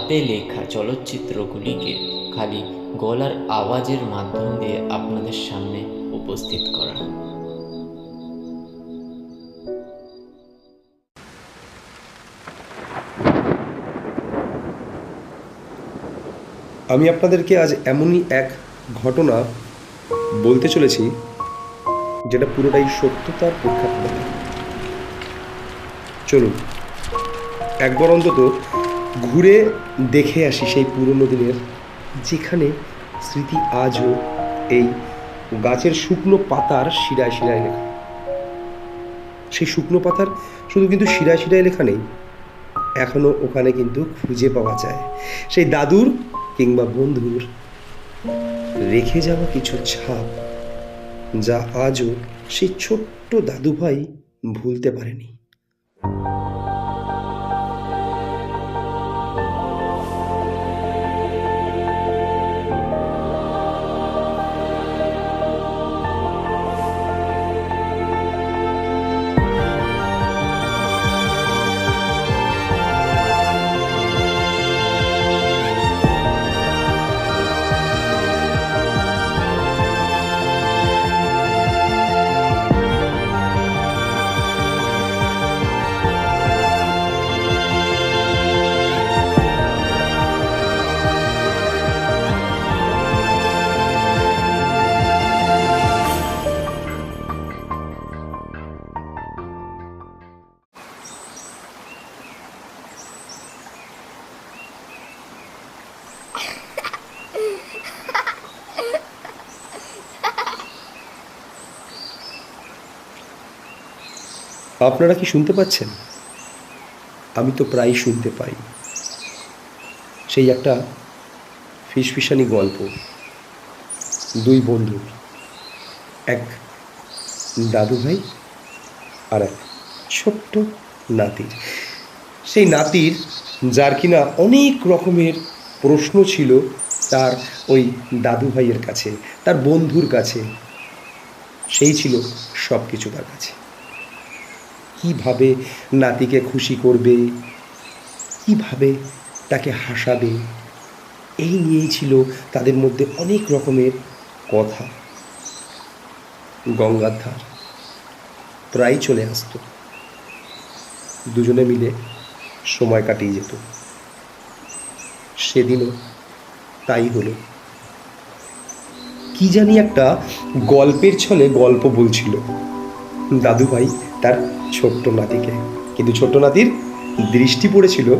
হাতে লেখা চলচ্চিত্রগুলিকে খালি গলার আওয়াজের মাধ্যম দিয়ে আপনাদের সামনে উপস্থিত করা আমি আপনাদেরকে আজ এমনই এক ঘটনা বলতে চলেছি, যেটা পুরোটাই সত্যতার পরীক্ষা করে দেয়। চলুন, একবার অন্তত ঘুরে দেখে আসি সেই পুরনো দিনের, যেখানে স্মৃতি আজও এই গাছের শুকনো পাতার শিরায় শিরায় লেখা। সেই শুকনো পাতার শুধু কিন্তু শিরায় শিরায় লেখা নেই, এখনও ওখানে কিন্তু খুঁজে পাওয়া যায়। সেই দাদুর কিংবা বন্ধুর রেখে যাওয়া কিছু ছাপ যা আজও সেই ছোট্ট দাদু ভাই ভুলতে পারেনি। আপনারা কি শুনতে পাচ্ছেন? আমি তো প্রায় শুনতে পাই। সেই একটা ফিসফিসানি গল্প। দুই বন্ধু, এক দাদু ভাই আর এক ছোট্ট নাতির। সেই নাতির, যার কিনা অনেক রকমের প্রশ্ন ছিল তার ওই দাদু ভাইয়ের কাছে, তার বন্ধুর কাছে। সেই ছিল সব কিছু তার কাছে। কীভাবে নাতিকে খুশি করবে? কীভাবে তাকে হাসাবে? এই নিয়েই ছিল তাদের মধ্যে অনেক রকমের কথা। গঙ্গার ধার প্রায় চলে আসতো। দুজনে মিলে সময় কাটিয়ে যেত। সেদিনও তাই হলো। কি জানি একটা গল্পের ছলে গল্প বলছিল। দাদু ভাই তার ছোট্ট নাতিকে। কিন্তু ছোট্ট নাতির দৃষ্টি পড়েছিল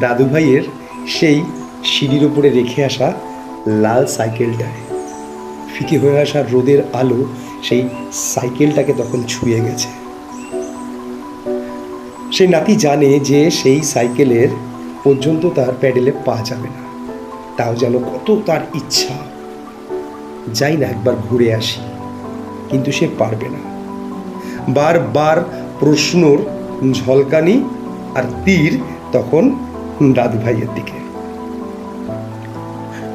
দাদু ভাইয়ের সেই সিঁড়ির উপরে রেখে আসা লাল সাইকেলটায়। ফিকে হয়ে আসা রোদের আলো সেই সাইকেলটাকে তখন ছুঁয়ে গেছে। সেই নাতি জানে যে সেই সাইকেলের পর্যন্ত তার প্যাডেলে পা যাবে না। তাও যেন কত তার ইচ্ছা। যাই না একবার ঘুরে আসি, কিন্তু সে পারবে না। বারবার প্রশ্নর ঝলকানি আর তীর তখন দাদু ভাইয়ের দিকে।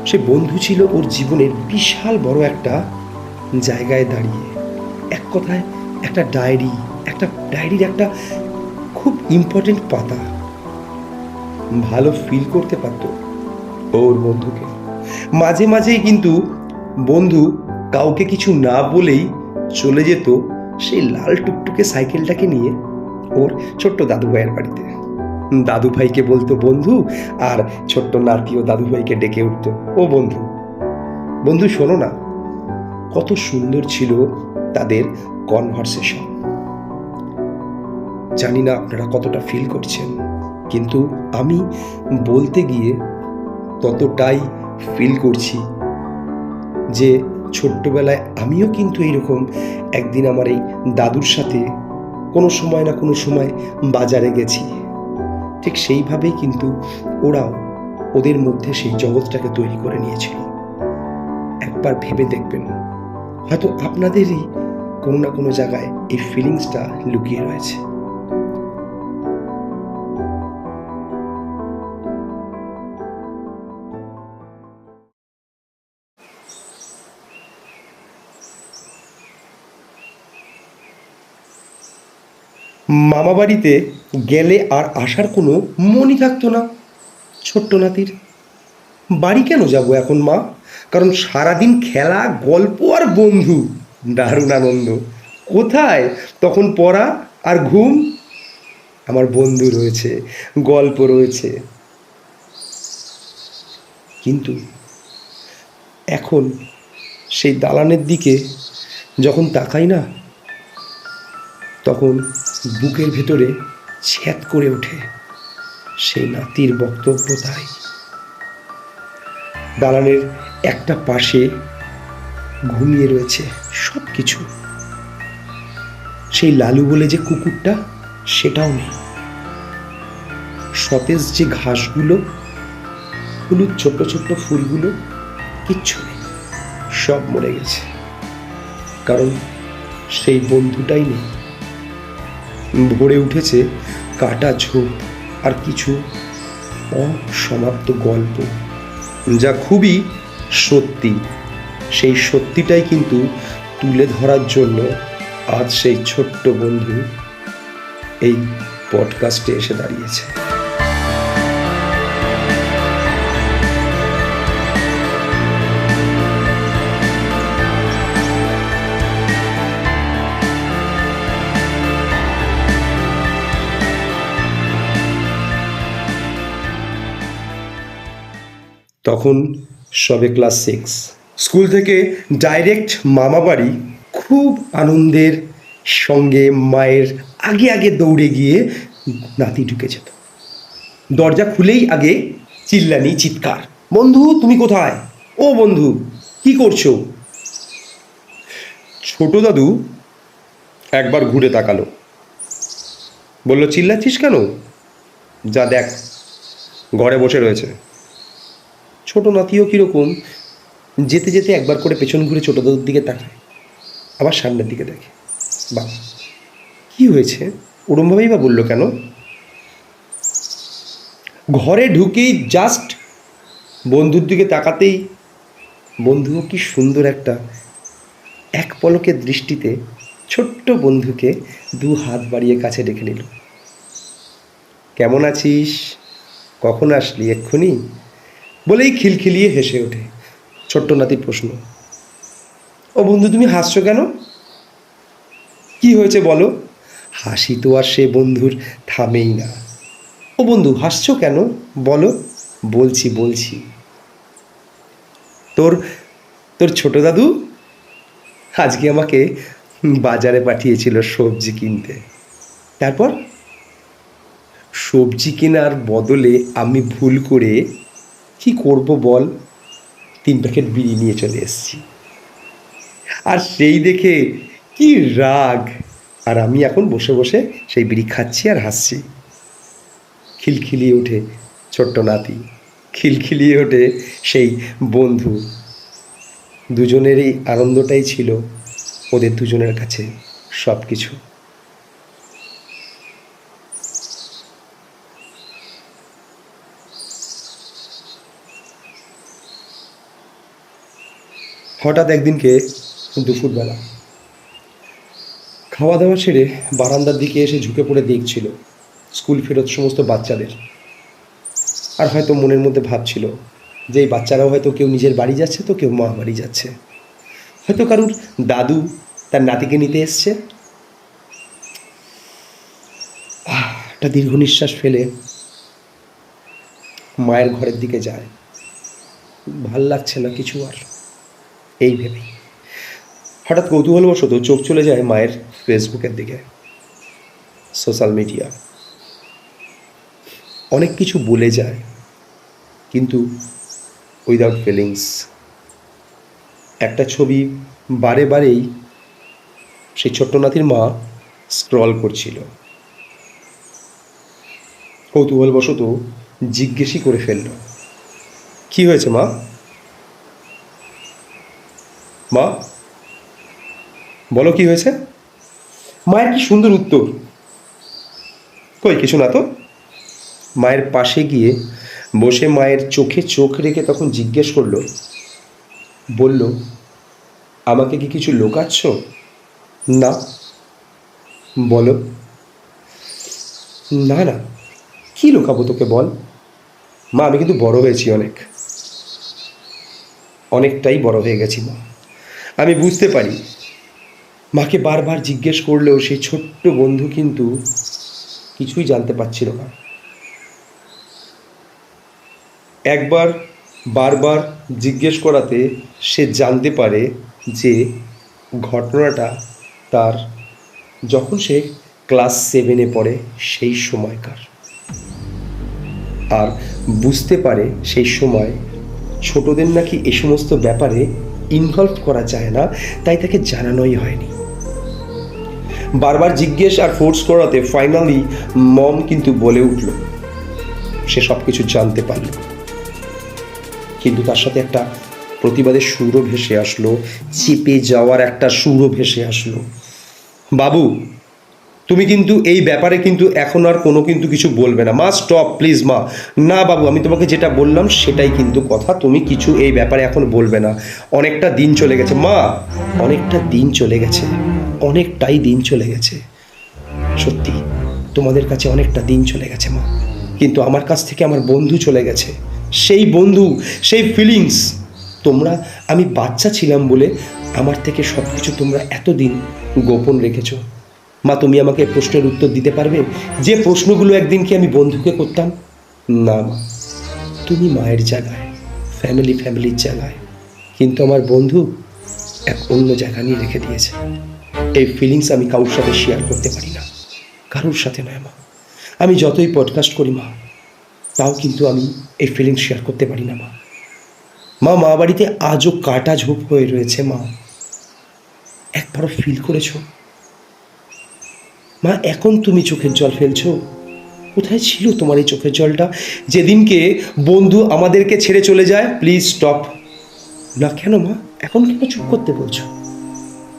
সে বন্ধু ছিল ওর জীবনের বিশাল বড় একটা জায়গায় দাঁড়িয়ে। এক কথায় একটা ডায়েরি, একটা ডায়েরির একটা খুব ইম্পর্টেন্ট পাতা। ভালো ফিল করতে পারতো ওর বন্ধুকে। মাঝে মাঝেই কিন্তু বন্ধু কাউকে কিছু না বলেই চলে যেত সেই লাল টুকটুকে সাইকেলটাকে নিয়ে ওর ছোট্ট দাদু ভাইয়ের বাড়িতে। দাদু ভাইকে বলতো, বন্ধু, আর ছোট্ট নাতি ও দাদু ভাইকে ডেকে উঠতো, ও বন্ধু বন্ধু শোনো না, কত সুন্দর ছিল তাদের কনভারসেশন জানি না আপনারা কতটা ফিল করছেন, কিন্তু আমি বলতে গিয়ে ততটাই ফিল করছি যে ছোট্টবেলায় আমিও কিন্তু এইরকম একদিন আমার এই দাদুর সাথে কোনো সময় না কোনো সময় বাজারে গেছি। ঠিক সেইভাবেই কিন্তু ওরাও ওদের মধ্যে সেই জগৎটাকে তৈরি করে নিয়েছিল। একবার ভেবে দেখবেন। হয়তো আপনাদেরই কোনো না কোনো জায়গায় এই ফিলিংসটা লুকিয়ে রয়েছে। মামা বাড়িতে গেলে আর আসার কোনো মনই থাকতো না, ছোট্ট নাতির। বাড়ি কেন যাব এখন, মা? কারণ সারাদিন খেলা, গল্প আর বন্ধু, দারুণ আনন্দ। কোথায়? তখন পড়া আর ঘুম। আমার বন্ধু রয়েছে, গল্প রয়েছে। কিন্তু এখন সেই দালানের দিকে যখন তাকাই না, তখন বুকের ভেতরে ছ্যাদ করে ওঠে সেই নাতির বক্তব্য তাই। দালানের একটা পাশে ঘুমিয়ে রয়েছে সব কিছু সেই লালু বলে যে কুকুরটা, সেটাও নেই। সতেজ যে ঘাসগুলো, হলুদ ছোট্ট ছোট্ট ফুলগুলো, কিচ্ছু নেই, সব মরে গেছে। কারণ সেই বন্ধুটাই নেই। ভরে উঠেছে কাটা ঝোপ আর কিছু অসমাপ্ত গল্প, যা খুবই সত্যি। সেই সত্যিটাই কিন্তু তুলে ধরার জন্য আজ সেই ছোট্ট বন্ধু এই পডকাস্টে এসে দাঁড়িয়েছে। তখন সবে ক্লাস সিক্স। স্কুল থেকে ডাইরেক্ট মামা বাড়ি খুব আনন্দের সঙ্গে মায়ের আগে আগে দৌড়ে গিয়ে নাতি ঢুকে যেত। দরজা খুলেই আগে চিল্লানি, চিৎকার, বন্ধু, তুমি কোথায়? ও বন্ধু, কি করছ? ছোট দাদু একবার ঘুরে তাকালো। বলল, চিল্লাচ্ছিস কেন? যা দেখ, ঘরে বসে রয়েছে। ছোট নাতিও কীরকম যেতে যেতে একবার করে পেছন ঘুরে ছোট দাদুর দিকে তাকায়, আবার সামনের দিকে দেখে। বা কি হয়েছে? ওরমভাবেই বা বলল কেন? ঘরে ঢুকেই জাস্ট বন্ধুর দিকে তাকাতেই বন্ধুও কি সুন্দর একটা এক পলকের দৃষ্টিতে ছোট্ট বন্ধুকে দু হাত বাড়িয়ে কাছে ডেকে নিল। কেমন আছিস? কখন আসলি এক্ষুনি? বলেই খিলখিলিয়ে হেসে ওঠে। ছোট্ট নাতির প্রশ্ন, ও বন্ধু, তুমি হাসছো কেন? কি হয়েছে বলো? হাসি তো আর সে বন্ধুর থামেই না। ও বন্ধু, হাসছো কেন? বলো। বলছি বলছি। তোর তোর ছোট দাদু আজকে আমাকে বাজারে পাঠিয়েছিল সবজি কিনতে। তারপর? সবজি কেনার বদলে আমি ভুল করে কি করব বল? তিন প্যাকেট বিড়ি নিয়ে চলে এসেছি। আর সেই দেখে কি রাগ। আর আমি এখন বসে বসে সেই বিড়ি খাচ্ছি আর হাসছি। খিলখিলিয়ে ওঠে ছোট্ট নাতি। খিলখিলিয়ে ওঠে সেই বন্ধু। দুজনেরই আনন্দটাই ছিল ওদের দুজনের কাছে সব কিছু হঠাৎ একদিনকে দুপুরবেলা। খাওয়া দাওয়া সেরে বারান্দার দিকে এসে ঝুঁকে পড়ে দেখছিল, স্কুল ফেরত সমস্ত বাচ্চাদের। আর হয়তো মনের মধ্যে ভাবছিল যে এই বাচ্চারাও হয়তো কেউ নিজের বাড়ি যাচ্ছে তো কেউ মা বাড়ি যাচ্ছে। হয়তো কারুর দাদু তার নাতিকে নিতে এসছে। একটা দীর্ঘ নিঃশ্বাস ফেলে মায়ের ঘরের দিকে যায়। ভালো লাগছে না কিছু আর। এই ভেবেই হঠাৎ কৌতূহলবশত চোখ চলে যায় মায়ের ফেসবুকের দিকে, সোশ্যাল মিডিয়া। অনেক কিছু বলে যায়, কিন্তু উইদাউট ফিলিংস একটা ছবি বারে বারেই সেই ছোট্ট নাতির মা স্ক্রল করছিল। কৌতূহলবশত জিজ্ঞেসই করে ফেলল, কি হয়েছে মা? মা, বলো কি হয়েছে? মায়ের কি সুন্দর উত্তর? কই, কিছু না তো। মায়ের পাশে গিয়ে বসে মায়ের চোখে চোখ রেখে তখন জিজ্ঞেস করল, বলল, আমাকে কি কিছু লোকাচ্ছ? না। বলো। না না। কি লুকাবো তোকে বল? মা, আমি কিন্তু বড় হয়েছি অনেক। অনেকটাই বড় হয়ে গেছি মা। আমি বুঝতে পারি। মাকে বারবার জিজ্ঞেস করলেও সেই ছোট্ট বন্ধু কিন্তু কিছুই জানতে পারছিল না। একবার বারবার জিজ্ঞেস করাতে সে জানতে পারে যে ঘটনাটা তার যখন সে ক্লাস সেভেনে পড়ে সেই সময়কার। আর বুঝতে পারে সেই সময় ছোটদের নাকি এ সমস্ত ব্যাপারে ইনভলভ করা যায় না, তাই তাকে জানানোই হয়নি। বারবার জিজ্ঞেস আর ফোর্স করাতে ফাইনালি মম কিন্তু বলে উঠল, সে সব কিছু জানতে পারল। কিন্তু তার সাথে একটা প্রতিবাদের সুরও ভেসে আসলো, চেপে যাওয়ার একটা সুরও ভেসে আসলো। বাবু তুমি কিন্তু এই ব্যাপারে কিন্তু এখন আর কোনো কিন্তু কিছু বলবে না। মা স্টপ প্লিজ মা। না, বাবু, আমি তোমাকে যেটা বললাম সেটাই কিন্তু কথা। তুমি কিছু এই ব্যাপারে এখন বলবে না। অনেকটা দিন চলে গেছে। মা, অনেকটা দিন চলে গেছে। অনেকটাই দিন চলে গেছে। সত্যি, তোমাদের কাছে অনেকটা দিন চলে গেছে, মা। কিন্তু আমার কাছ থেকে আমার বন্ধু চলে গেছে। সেই বন্ধু, সেই ফিলিংস তোমরা, আমি বাচ্চা ছিলাম বলে আমার থেকে সব কিছু তোমরা এতদিন গোপন রেখেছো। মা, তুমি আমাকে প্রশ্নের উত্তর দিতে পারবে? যে প্রশ্নগুলো একদিন কি আমি বন্ধুকে করতাম। না মা, তুমি মায়ের জায়গায় ফ্যামিলি ফ্যামিলির জায়গায়। কিন্তু আমার বন্ধু এক অন্য জায়গা নিয়ে রেখে দিয়েছে। এই ফিলিংস আমি কারোর সাথে শেয়ার করতে পারি না। কারোর সাথে নয় মা। আমি যতই পডকাস্ট করি মা, তাও কিন্তু আমি এই ফিলিংস শেয়ার করতে পারি না মা। মা মা বাড়িতে আজও কাটা ঝোপ হয়ে রয়েছে মা। একবারও ফিল করেছ? মা, এখন তুমি চোখের জল ফেলছো? কোথায় ছিল তোমার এই চোখের জলটা? যেদিনকে বন্ধু আমাদেরকে ছেড়ে চলে যায় প্লিজ স্টপ না কেন মা? এখন কেন চুপ করতে বলছো?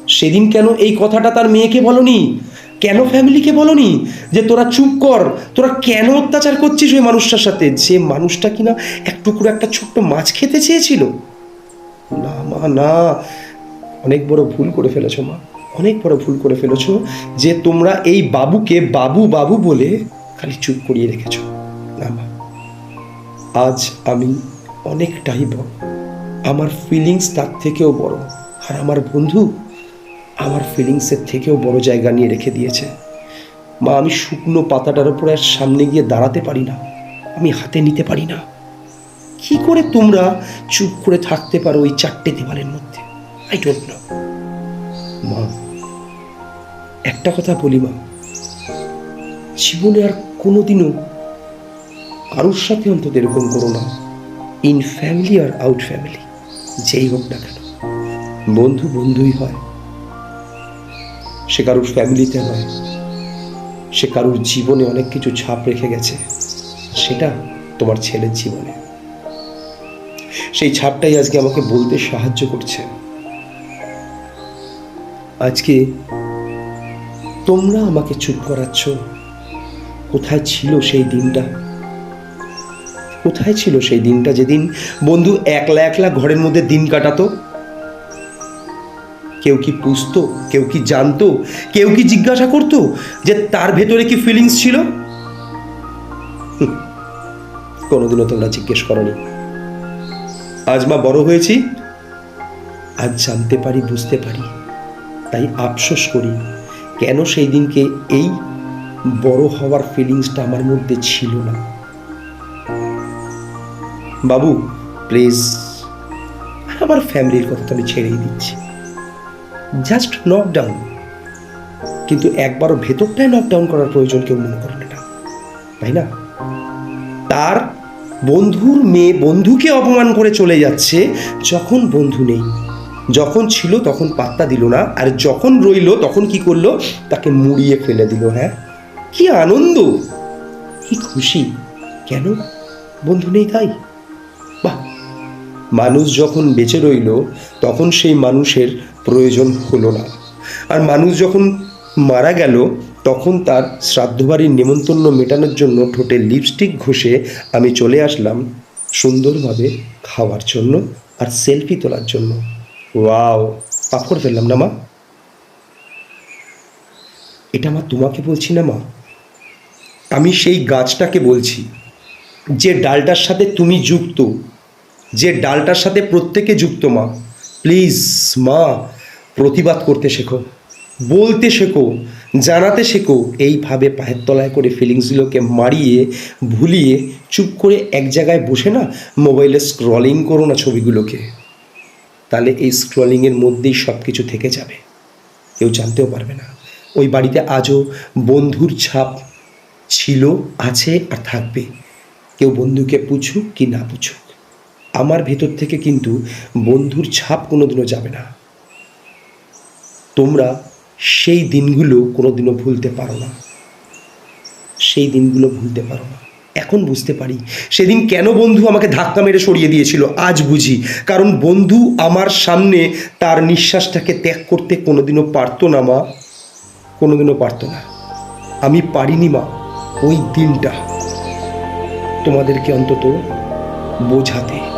সেদিন কেন এই কথাটা তার মেয়েকে বলনি? কেন ফ্যামিলিকে বলনি? যে তোরা চুপ কর, তোরা কেন অত্যাচার করছিস ওই মানুষটার সাথে? যে মানুষটা কিনা এক টুকরো একটা ছোট্ট মাছ খেতে চেয়েছিল? না মা, না। অনেক বড় ভুল করে ফেলেছো মা। অনেক বড় ভুল করে ফেলেছো যে তোমরা এই বাবুকে বাবু বাবু বলে খালি চুপ করিয়ে রেখেছ। না আজ আমি অনেকটাই বড়। আমার ফিলিংস তার থেকেও বড়। আর আমার বন্ধু আমার ফিলিংসের থেকেও বড় জায়গা নিয়ে রেখে দিয়েছে। মা, আমি শুকনো পাতাটার উপর আর সামনে গিয়ে দাঁড়াতে পারি না। আমি হাতে নিতে পারি না। কি করে তোমরা চুপ করে থাকতে পারো ওই চারটে দেওয়ালের মধ্যে? আই ডোন্ট নো মা, একটা কথা বলি মা। জীবনে আর কোনোদিনও কারোর সাথে অন্তত এরকম করো না। ইন ফ্যামিলি আর আউট ফ্যামিলি যেই হোক না কেন। বন্ধু বন্ধুই হয়। সে কারোর ফ্যামিলিতে নয় সে কারোর জীবনে অনেক কিছু ছাপ রেখে গেছে। সেটা তোমার ছেলের জীবনে। সেই ছাপটাই আজকে আমাকে বলতে সাহায্য করছে। আজকে তোমরা আমাকে চুপ করাচ্ছ। কোথায় ছিল সেই দিনটা? কোথায় ছিল সেই দিনটা যেদিন বন্ধু একলা একলা ঘরের মধ্যে দিন কাটাতো? কেউ কি পুষতো? কেউ কি জানতো? কেউ কি জিজ্ঞাসা করতো যে তার ভেতরে কি ফিলিংস ছিল? কোনোদিনও তোমরা জিজ্ঞেস করনি। আজ মা বড় হয়েছি। আজ জানতে পারি, বুঝতে পারি। তাই আফসোস করি। কেন সেই দিনকে এই বড় হওয়ার ফিলিংসটা আমার মধ্যে ছিল না? বাবু প্লিজ আমার ফ্যামিলির কথা তো আমি ছেড়েই দিচ্ছি। জাস্ট নক ডাউন কিন্তু একবারও ভেতরটাই নকডাউন করার প্রয়োজন কেউ মনে করে না তাই না? তার বন্ধুর মেয়ে বন্ধুকে অপমান করে চলে যাচ্ছে যখন বন্ধু নেই। যখন ছিল তখন পাত্তা দিল না, আর যখন রইল তখন কি করল? তাকে মুড়িয়ে ফেলে দিল হ্যাঁ? কি আনন্দ! কি খুশি! কেন? বন্ধু নেই তাই। বাহ! মানুষ যখন বেঁচে রইল, তখন সেই মানুষের প্রয়োজন হলো না। আর মানুষ যখন মারা গেল, তখন তার শ্রাদ্ধবাড়ির নেমন্তন্ন মেটানোর জন্য ঠোঁটে লিপস্টিক ঘষে আমি চলে আসলাম সুন্দরভাবে খাওয়ার জন্য আর সেলফি তোলার জন্য। ওয়াও পাপ করে ফেললাম না মা? এটা মা তোমাকে বলছি না মা? আমি সেই গাছটাকে বলছি, যে ডালটার সাথে তুমি যুক্ত, যে ডালটার সাথে প্রত্যেকে যুক্ত মা। প্লিজ মা, প্রতিবাদ করতে শেখো, বলতে শেখো, জানাতে শেখো। এইভাবে পায়ের তলায় করে ফিলিংসগুলোকে মারিয়ে, ভুলিয়ে, চুপ করে এক জায়গায় বসে না মোবাইলে স্ক্রলিং করো না ছবিগুলোকে। তাহলে এই স্ক্রলিংয়ের মধ্যেই সব কিছু থেকে যাবে। কেউ জানতেও পারবে না। ওই বাড়িতে আজও বন্ধুর ছাপ ছিল, আছে আর থাকবে। কেউ বন্ধুকে পুছুক কি না পুছুক। আমার ভেতর থেকে কিন্তু বন্ধুর ছাপ কোনোদিনও যাবে না। তোমরা সেই দিনগুলো কোনোদিনও ভুলতে পারো না। সেই দিনগুলো ভুলতে পারো না। এখন বুঝতে পারি। সেদিন কেন বন্ধু আমাকে ধাক্কা মেরে সরিয়ে দিয়েছিল, আজ বুঝি। কারণ বন্ধু আমার সামনে তার নিঃশ্বাসটাকে ত্যাগ করতে কোনোদিনও পারতো না, মা। কোনোদিনও পারতো না। আমি পারিনি, মা, ওই দিনটা। তোমাদেরকে অন্তত বোঝাতে।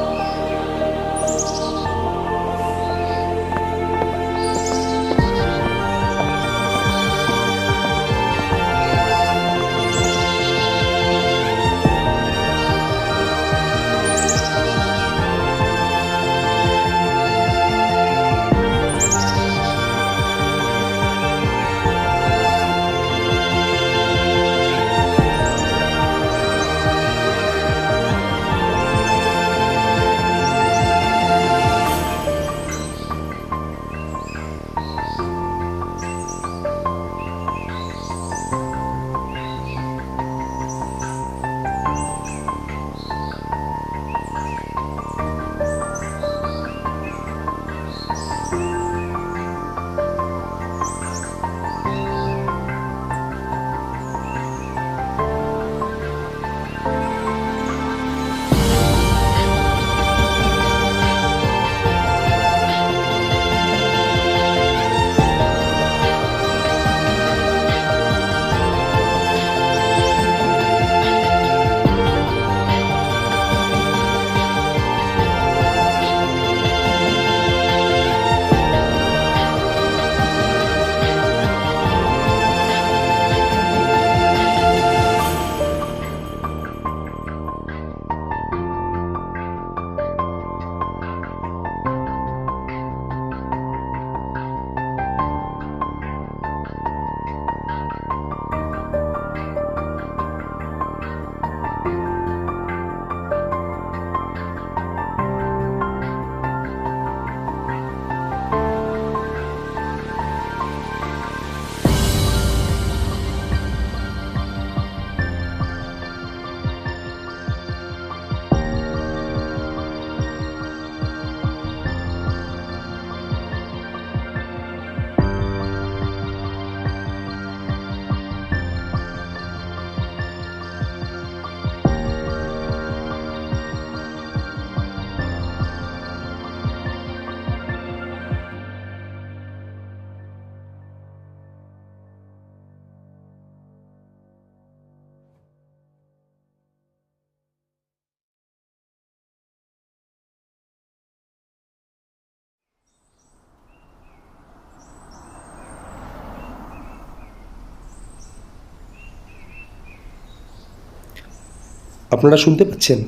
আপনারা শুনতে পাচ্ছেন?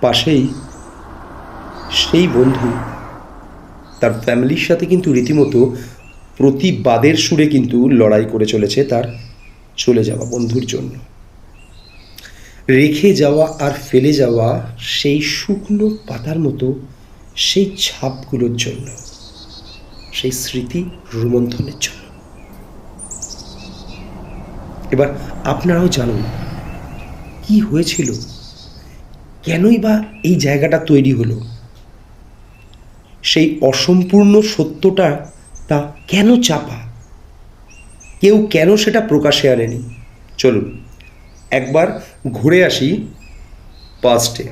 পাশেই সেই বন্ধু, তার ফ্যামিলির সাথে কিন্তু রীতিমতো প্রতিবাদের সুরে কিন্তু লড়াই করে চলেছে তার চলে যাওয়া বন্ধুর জন্য। রেখে যাওয়া আর ফেলে যাওয়া সেই শুকনো পাতার মতো সেই ছাপগুলোর জন্য, সেই স্মৃতি রোমন্থনের জন্য। এবার আপনারাও জানুন কি হয়েছিল? কেনই বা এই জায়গাটা তৈরি হলো? সেই অসম্পূর্ণ সত্যটা তা কেন চাপা? কেউ কেন সেটা প্রকাশে আনেনি? চলুন, একবার ঘুরে আসি পাস্টে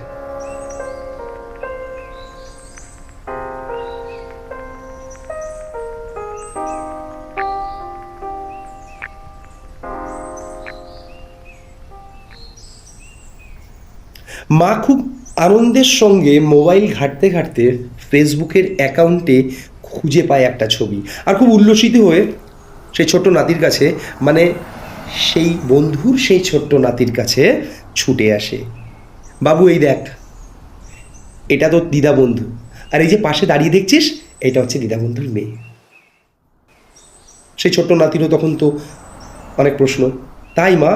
মা খুব আনন্দের সঙ্গে মোবাইল ঘাঁটতে ঘাঁটতে ফেসবুকের অ্যাকাউন্টে খুঁজে পায় একটা ছবি। আর খুব উল্লসিত হয়ে সেই ছোট্ট নাতির কাছে মানে সেই বন্ধুর সেই ছোট্ট নাতির কাছে ছুটে আসে। বাবু, এই দেখ, এটা তো দিদা বন্ধু। আর এই যে পাশে দাঁড়িয়ে দেখছিস, এটা হচ্ছে দিদা বন্ধুর মেয়ে। সেই ছোট্ট নাতিরও তখন তো অনেক প্রশ্ন। তাই মা,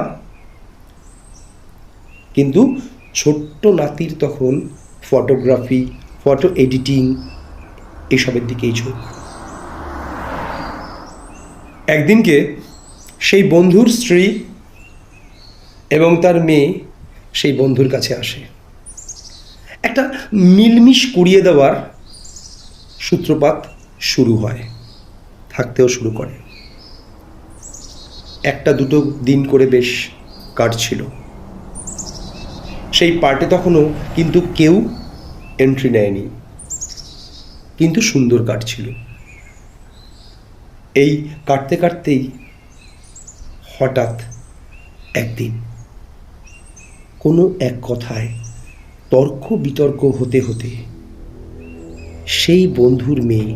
কিন্তু ছোট্ট নাতির তখন ফটোগ্রাফি ফটো এডিটিং এসবের দিকেই ঝোঁক। একদিনকে সেই বন্ধুর স্ত্রী এবং তার মেয়ে সেই বন্ধুর কাছে আসে। একটা মিলমিশ করিয়ে দেওয়ার সূত্রপাত শুরু হয়, থাকতেও শুরু করে। একটা দুটো দিন করে বেশ কাটছিল। সেই পার্টে তখনও কিন্তু কেউ এন্ট্রি নেয়নি। কিন্তু সুন্দর কাটছিল এই কাটতে কাটতেই হঠাৎ একদিন কোনো এক কথায় তর্ক বিতর্ক হতে হতে সেই বন্ধুর মেয়ে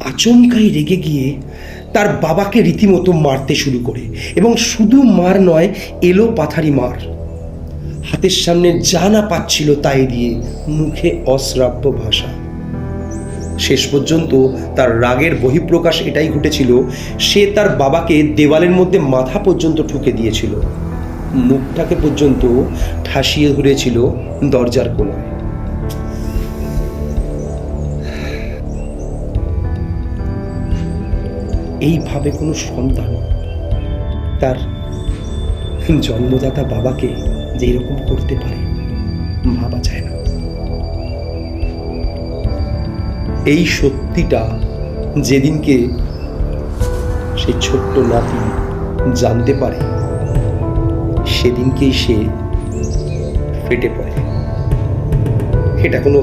আচমকাই রেগে গিয়ে তার বাবাকে রীতিমতো মারতে শুরু করে এবং শুধু মার নয়, এলো পাথারি মার। হাতের সামনে যা না পাচ্ছিল তাই দিয়ে মুখে অশ্রাব্য ভাষা। শেষ পর্যন্ত তার রাগের বহিঃপ্রকাশ এটাই ঘটেছিল, সে তার বাবাকে দেওয়ালের মধ্যে মাথা পর্যন্ত ঠুকে দিয়েছিল। মুখটাকে পর্যন্ত ঠাসিয়ে ধরেছিল দরজার কোনায় এইভাবে কোনো সন্তান তার জন্মদাতা বাবাকে যে এরকম করতে পারে, ভাবা যায় না। এই সত্যিটা যেদিনকে সেই ছোট্ট নাতি জানতে পারে, সেদিনকেই সে ফেটে পড়ে। এটা কোনো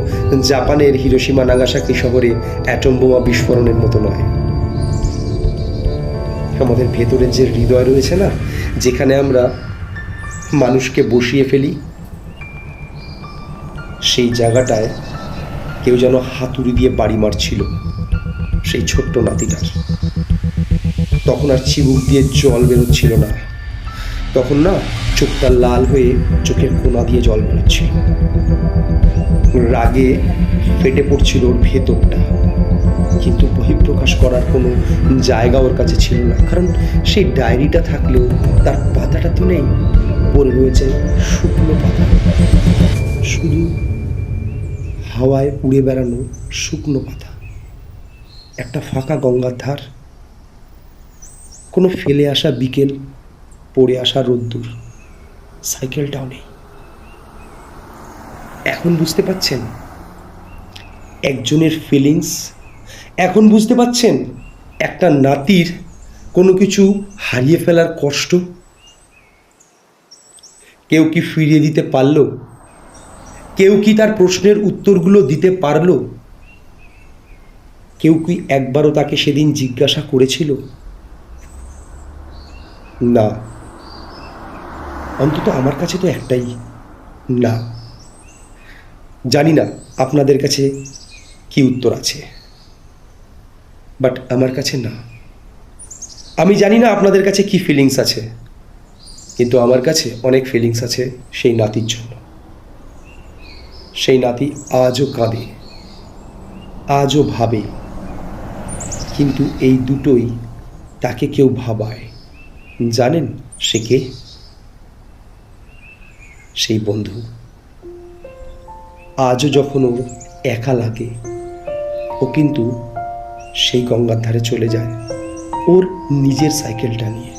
জাপানের হিরোসীমা নাগাসাকি শহরে অ্যাটম বোমা বিস্ফোরণের মতো নয়। আমাদের ভেতরের যে হৃদয় রয়েছে না, যেখানে আমরা মানুষকে বসিয়ে ফেলি। সেই জায়গাটায় কেউ যেন হাতুড়ি দিয়ে বাড়ি মারছিল, সেই ছোট্ট নাতিটার। তখন আর চিবুক দিয়ে জল বেরোচ্ছিল না। তখন না, চোখটা লাল হয়ে চোখের কোনা দিয়ে জল বেরোচ্ছিল। রাগে ফেটে পড়ছিল ওর ভেতরটা। কিন্তু বহিঃপ্রকাশ করার কোনো জায়গা ওর কাছে ছিল না। কারণ সেই ডায়েরিটা থাকলেও তার পাতাটা তো নেই। পড়ে রয়েছে শুকনো পাতা। শুধু হাওয়ায় উড়ে বেড়ানো শুকনো পাতা। একটা ফাঁকা গঙ্গার ধার। কোনো ফেলে আসা বিকেল, পড়ে আসা রোদ্দুর। সাইকেলটাও নেই। এখন বুঝতে পাচ্ছেন? একজনের ফিলিংস এখন বুঝতে পাচ্ছেন? একটা নাতির কোনো কিছু হারিয়ে ফেলার কষ্ট। কেউ কি ফিরিয়ে দিতে পারল? কেউ কি তার প্রশ্নের উত্তরগুলো দিতে পারল? কেউ কি একবারও তাকে সেদিন জিজ্ঞাসা করেছিল? না। অন্তত আমার কাছে তো একটাই, না। জানি না আপনাদের কাছে কি উত্তর আছে। বাট আমার কাছে না। আমি জানি না আপনাদের কাছে কি ফিলিংস আছে। কিন্তু আমার কাছে অনেক ফিলিংস আছে সেই নাতির জন্য। সেই নাতি আজও কাঁদে, আজও ভাবে, কিন্তু এই দুটোই তাকে কেউ ভাবায়। জানেন সে কে? সেই বন্ধু। আজও যখন ওর একা লাগে, ও কিন্তু সেই গঙ্গার ধারে চলে যায়, ওর নিজের সাইকেলটা নিয়ে।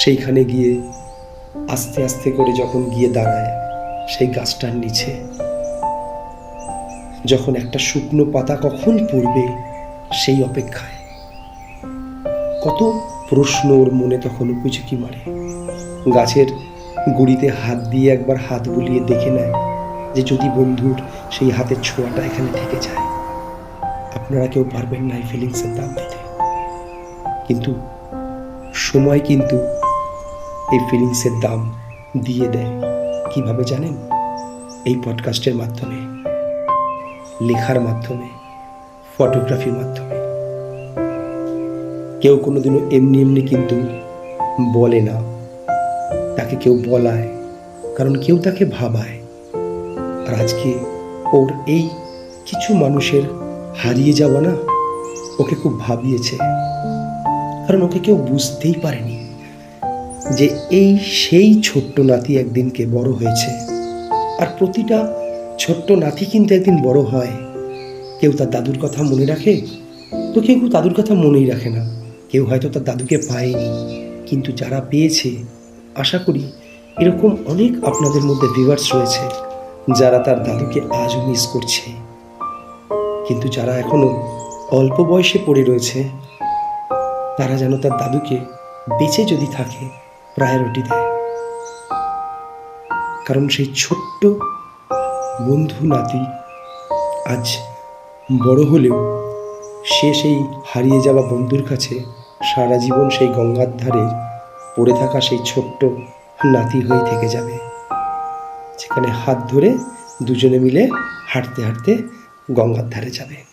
সেইখানে গিয়ে আস্তে আস্তে করে যখন গিয়ে দাঁড়ায়, সেই গাছটার নিচে, যখন একটা শুকনো পাতা কখন পড়বে সেই অপেক্ষায়, কত প্রশ্ন ওর মনে তখন উঁচুকি মারে। গাছের গুড়িতে হাত দিয়ে একবার হাত বুলিয়ে দেখে নেয় যে যদি বন্ধুর সেই হাতের ছোঁয়াটা এখানে থেকে যায়, আপনারা কেউ পারবেন না এই ফিলিংসের দাম দিতে। কিন্তু সময় কিন্তু এই ফিলিংসের দাম দিয়ে দেয়। কীভাবে জানেন? এই পডকাস্টের মাধ্যমে, লেখার মাধ্যমে ফটোগ্রাফির মাধ্যমে। কেউ কোনোদিনও এমনি এমনি কিন্তু বলে না। তাকে কেউ বলায়, কারণ কেউ তাকে ভাবায়। আর আজকে ওর এই কিছু মানুষের হারিয়ে যাওয়া না, ওকে খুব ভাবিয়েছে। কারণ ওকে কেউ বুঝতেই পারেনি। যে এই সেই ছোট্ট নাতি একদিনকে বড় হয়েছে। আর প্রতিটা ছোট্ট নাতি কিন্তু একদিন বড় হয়। কেউ তার দাদুর কথা মনে রাখে? তো কেউ দাদুর কথা মনেই রাখে না। কেউ হয়তো তার দাদুকে পায়নি। কিন্তু যারা পেয়েছে, আশা করি এরকম অনেক আপনাদের মধ্যে ভিভার্স রয়েছে, যারা তার দাদুকে আজও মিস করছে। কিন্তু যারা এখনও অল্প বয়সে পড়ে রয়েছে, তারা যেন তার দাদুকে বেঁচে যদি থাকে প্রায়োরিটি দেয়। কারণ সেই ছোট্ট বন্ধু নাতি আজ বড় হলেও সে সেই হারিয়ে যাওয়া বন্ধুর কাছে সারা জীবন সেই গঙ্গার ধারে পড়ে থাকা সেই ছোট্ট নাতি হয়ে থেকে যাবে। সেখানে হাত ধরে দুজনে মিলে হাঁটতে হাঁটতে গঙ্গার ধারে যাবে।